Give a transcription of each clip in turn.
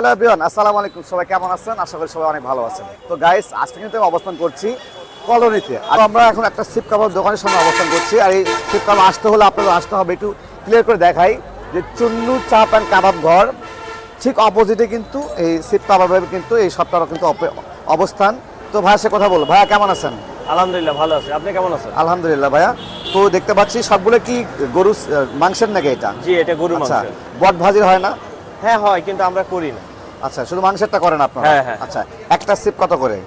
Hello everyone আসসালামু আলাইকুম। সবাই কেমন আছেন? আশা করি সবাই অনেক ভালো আছেন। তো গাইস আজকে কিন্তু আমি অবস্থান করছি কলোনিতে। আর আমরা এখন একটা শিপ কাবাব দোকানের সামনে অবস্থান করছি। আর এই শিপ কাবাব আসতে হলে আপনাদের আসতে হবে একটু ক্লিয়ার করে দেখাই যে চুন্নু চাপ অ্যান্ড কাবাব ঘর ঠিক অপোজিটে কিন্তু এই শিপ কাবাবের কিন্তু এই সপ্তাহ কিন্তু অবস্থান। তো ভাইয়া সে কথা বলব ভাইয়া কেমন আছেন? আলহামদুলিল্লাহ ভালো আছি। আপনি কেমন আছেন? আলহামদুলিল্লাহ ভাইয়া। তো দেখতে পাচ্ছি সবগুলো কি গরু মাংসের নাকি এটা? জি এটা গরু আচ্ছা মাংস বট ভাজির হয় না? হ্যাঁ হয় কিন্তু আমরা করি না। আচ্ছা শুধু মাংসেরটা করেন আপনারা? হ্যাঁ, হ্যাঁ। আচ্ছা একটা সিপ কত করে?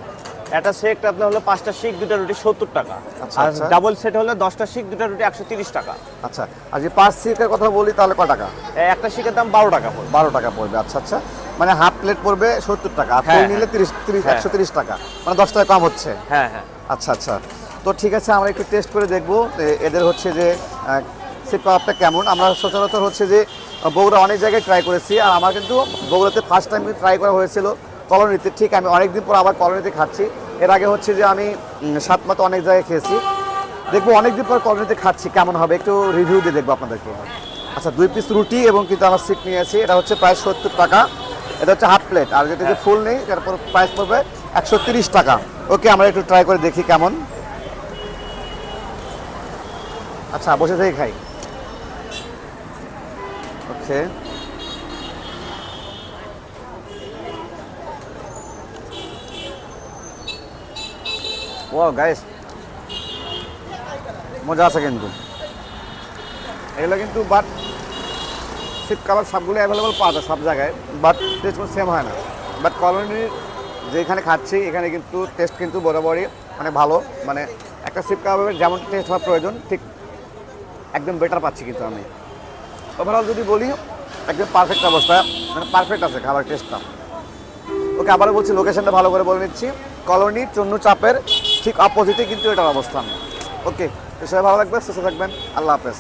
একটা সেট আপনার হলো পাঁচটা শিক দুটা রুটি সত্তর টাকা। আচ্ছা, আর আচ্ছা। ডাবল সেট হলে দশটা শিক দুটা রুটি একশো তিরিশ টাকা। আচ্ছা আর যে পাঁচ সিপের কথা বলি তাহলে কত টাকা? একটা শিকের দাম বারো টাকা পড়বে। বারো টাকা পড়বে আচ্ছা আচ্ছা। মানে হাফ প্লেট পড়বে সত্তর টাকা আর হ্যাঁ, ফুল নিলে তিরিশ তিরিশ হ্যাঁ। একশো তিরিশ টাকা। মানে দশ টাকা কম হচ্ছে। হ্যাঁ হ্যাঁ। আচ্ছা আচ্ছা। তো ঠিক আছে আমরা একটু টেস্ট করে দেখব। এদের হচ্ছে যে সিপ কাবাবটা কেমন? আমরা সচরাচর হচ্ছে যে বগুড়া অনেক জায়গায় ট্রাই করেছি আর আমার কিন্তু বগুড়াতে ফার্স্ট টাইম ট্রাই করা হয়েছিল কলোনিতে। ঠিক আমি অনেকদিন পর আবার কলোনিতে খাচ্ছি। এর আগে হচ্ছে যে আমি সাত মাথা অনেক জায়গায় খেয়েছি। দেখব অনেকদিন পর কলোনিতে খাচ্ছি কেমন হবে? একটু রিভিউ দিয়ে দেখব আপনাদেরকে। আচ্ছা দুই পিস রুটি এবং কিন্তু আমার সিট নিয়েছি এটা হচ্ছে প্রায় সত্তর টাকা। এটা হচ্ছে হাফ প্লেট আর যেটা যে ফুল নেই তারপর প্রাইস পড়বে একশো তিরিশ টাকা। ওকে আমরা একটু ট্রাই করে দেখি কেমন। আচ্ছা বসে থেকে খাই। ওকে ও গাইস মজা আছে কিন্তু। এগুলো কিন্তু বাট শীত কাবাব সবগুলো অ্যাভেলেবল পাওয়া যায় সব জায়গায় বাট টেস্ট কোনো সেম হয় না। বাট কলোনির যেখানে খাচ্ছি, এখানে কিন্তু টেস্ট কিন্তু বরাবরই মানে ভালো। মানে একটা শিপ কাবাবের যেমন টেস্ট হওয়া প্রয়োজন, ঠিক একদম বেটার পাচ্ছি কিন্তু আমি। ওভারঅল যদি বলি, একদম পারফেক্ট অবস্থা। মানে পারফেক্ট আছে খাবার টেস্টটা ওকে আবার বলছি লোকেশনটা ভালো করে বলে নিচ্ছি। কলোনি, চন্নু চাপের, ঠিক অপোজিটে কিন্তু এটার অবস্থান। ওকে সবাই ভালো থাকবেন, সুস্থ থাকবেন, আল্লাহ হাফেজ।